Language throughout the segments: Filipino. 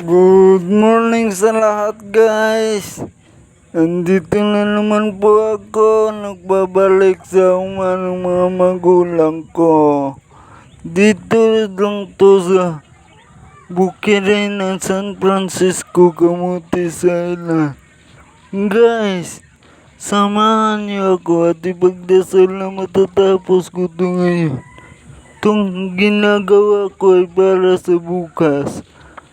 Good morning sa lahat guys. Andito na naman po ako. Nagbabalik sa umanong mga magulang ko. Dito lang to sa Bukirin ng San Francisco, Camotes Island. Guys, samahan niyo ako at ipagdasal na matatapos ko ito ngayon. Itong ginagawa ko ay para sa bukas.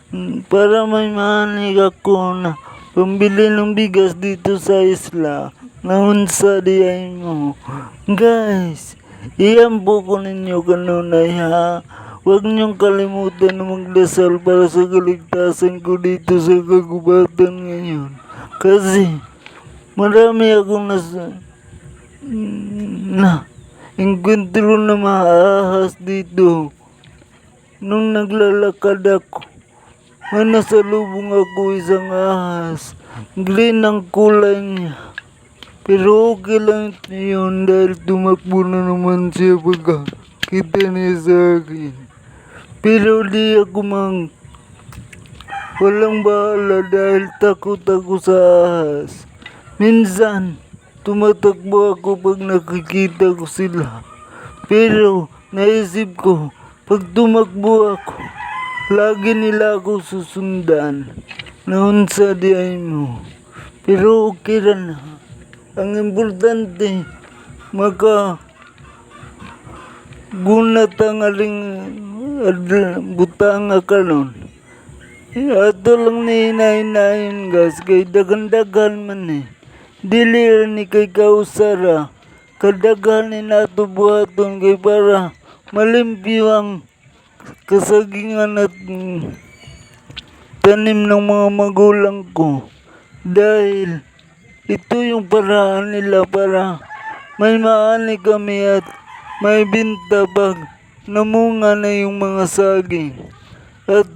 Mm, Para may mahanig ako na pambili ng bigas dito sa isla na unsa di ay mo. Guys, iyan po ko ninyo kanunay ha. Huwag niyong kalimutan na magdasal para sa kaligtasan ko dito sa kagubatan ngayon. Kasi marami akong nasa na engkwentro na maahas dito. Nung naglalakad ako, may nasalubong ako isang ahas. Green ang kulay niya. Pero okay lang yun dahil tumakbo na naman siya pagkakita niya sa akin. Pero di ako mang walang bahala dahil takot ako sa ahas. Minsan, tumatakbo ako pag nakikita ko sila. Pero naisip ko, pag tumakbo ako, lagi nila ako susundan. Naunsa di ay mo. Pero okay ra na. Ang importante, maka gunat ang aling adla- butanga kanon. Ato lang ni hinahin guys, kay dagan-dagan man eh. Dili ni kay kausara, kadaghan ni nato buhaton kay para malimpyo ang kasagingan at tanim ng mga magulang ko. Dahil ito yung paraan nila para may maani kami at may binta namunga na yung mga saging. At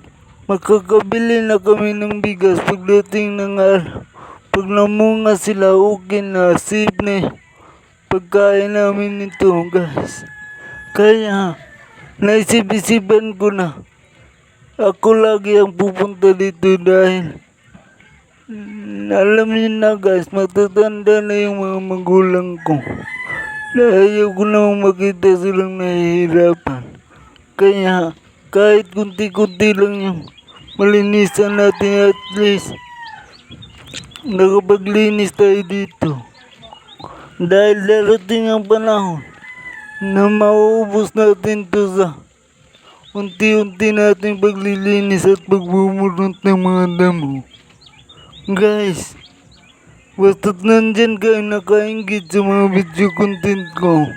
makakabili na kami ng bigas pagdating ng araw. Pag namunga sila, okay na, safe na pagkain namin nito, guys. Kaya, naisip-isipan ko na ako lagi ang pupunta dito dahil mm, alam niyo na guys, matatanda na yung mga magulang ko. Ayaw ko namang makita silang nahihirapan. Kaya, kahit kunti-kunti lang yung malinisan natin at least nakapaglinis tayo dito. Dahil darating ang panahon na mauubos natin to sa unti-unti nating paglilinis at pagbumulot ng mga damo. Guys, basta't nandyan kayo nakaingit sa mga video content ko,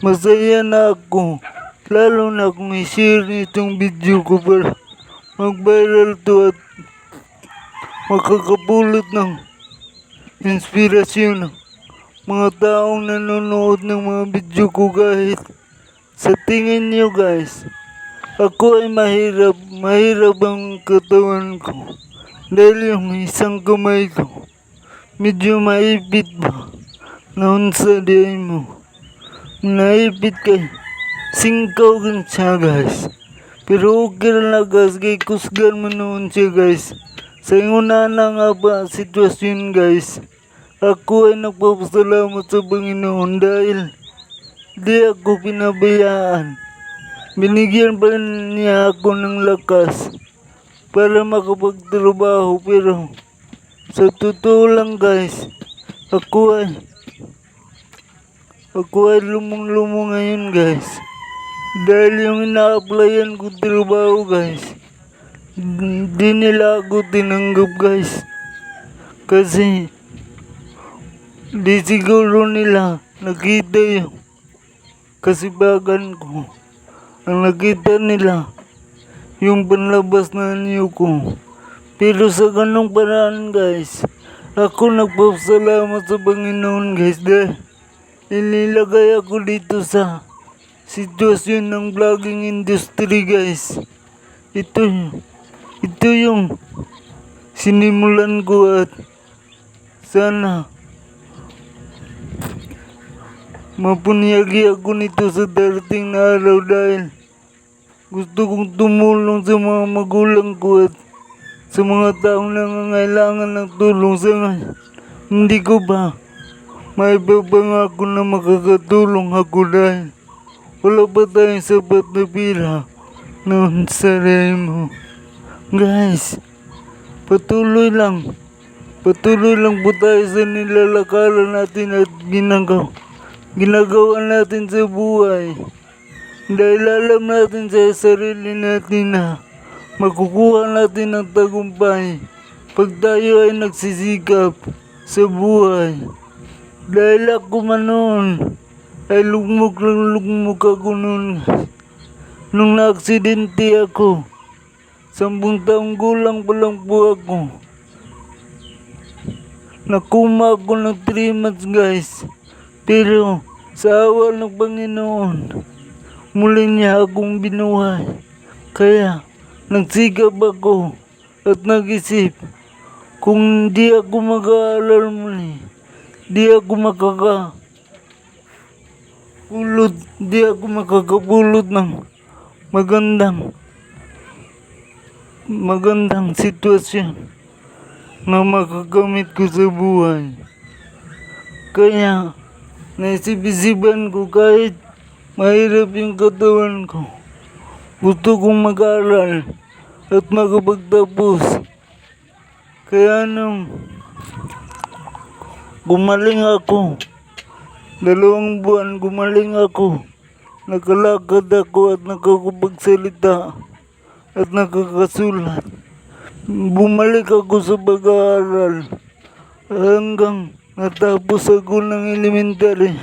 masaya na ako. Lalo na kung i-share nitong video ko para mag-viral to at makakapulot ng inspirasyon mga taong nanonood ng mga video ko kahit sa tingin nyo guys, ako ay mahirap, mahirap ang katawan ko. Dahil yung isang kamay ko, medyo maipit ba? Naunsa di ay mo. Naipit kay singkaw rin siya guys. Pero okay lang na guys, kay kusgan mo noon siya guys. Sa una na nga ba sitwasyon guys, ako ay nagpapasalamat sa Panginoon dahil di ako pinabayaan. Binigyan pa niya ako ng lakas para makapagtrabaho pero sa totoo lang guys, ako ay ako ay lumong-lumong ngayon guys. Dahil yung ina-applyan ko trabaho guys, di nila ako tinanggap guys. Kasi di siguro nila nakita yung kasibagan ko. Ang nakita nila, yung panlabas na niyo ko. Pero sa ganong paraan guys, ako nagpapasalamat sa Panginoon guys dahil inilagay ako dito sa sitwasyon ng vlogging industry guys. Ito, ito yung sinimulan ko at sana mapunyagi ako nito sa darating na araw dahil gusto kong tumulong sa mga magulang ko at sa mga taong nangangailangan ng tulong sa ngayon. Hindi ko ba may babangako na makakatulong ako dahil wala pa tayong sapat na pira noon sa mo. Guys, patuloy lang. Patuloy lang po tayo sa nilalakaran natin at ginagawa, ginagawa natin sa buhay. Dahil alam natin sa sarili natin na makukuha natin ang tagumpay pag tayo ay nagsisikap sa buhay. Dahil ako man noon ay lugmok lang lugmok ako noon. Nung naaksidente ako, sampung taong gulang pa lang po ako. Nakuma ako ng 3 months guys. Pero sa awa ng Panginoon, muli niya akong binuhay. Kaya nagsigap ako at nag-isip kung di ako mag-aaral muli, di ako makaka pulot, di ako makakapulot ng magandang magandang sitwasyon na makagamit ko sa buhay. Kaya, naisip-isipan ko kahit mahirap yung katawan ko. Gusto kong mag-aral at makapagtapos. Kaya nung gumaling ako, dalawang buwan gumaling ako, nakalakad ako at nakakapagsalita at nakakasulat. Bumalik ako sa pag-aaral hanggang natapos ako ng elementary.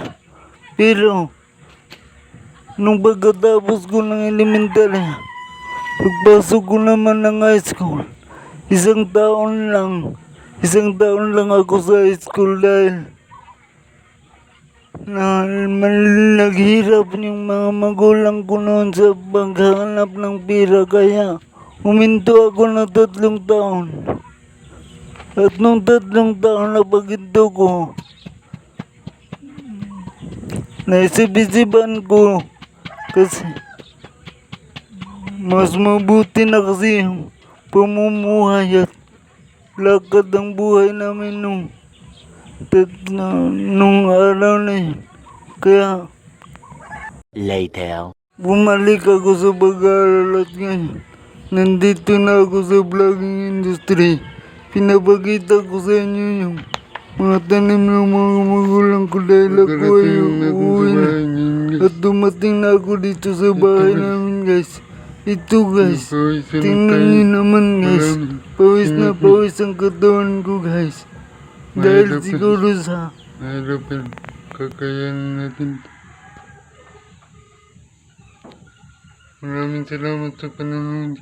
Pero, nung pagkatapos ko ng elementary, pagpasok ko naman ng high school, isang taon lang, isang taon lang ako sa high school dahil na naghirap yung mga magulang ko noon sa paghahanap ng pira kaya huminto ako ng tatlong taon. At nung tatlong taon na paginto ko, naisip-isipan ko kasi mas mabuti na kasi pamumuhay at lakad ang buhay namin nung tat, na, nung araw na yun. Kaya Later. bumalik ako sa pag-aaral at ngayon. Nandito na ako sa vlogging industry. Pinapakita ko sa inyo yung mga tanim ng mga magulang ko dahil ako ay uuwi na. At dumating na ako dito sa bahay namin guys. Ito guys. Tingnan nyo naman guys. Pawis na pawis ang katawan ko guys. Dahil siguro sa Mahirap yan. Kakayanin natin. Maraming salamat sa panonood.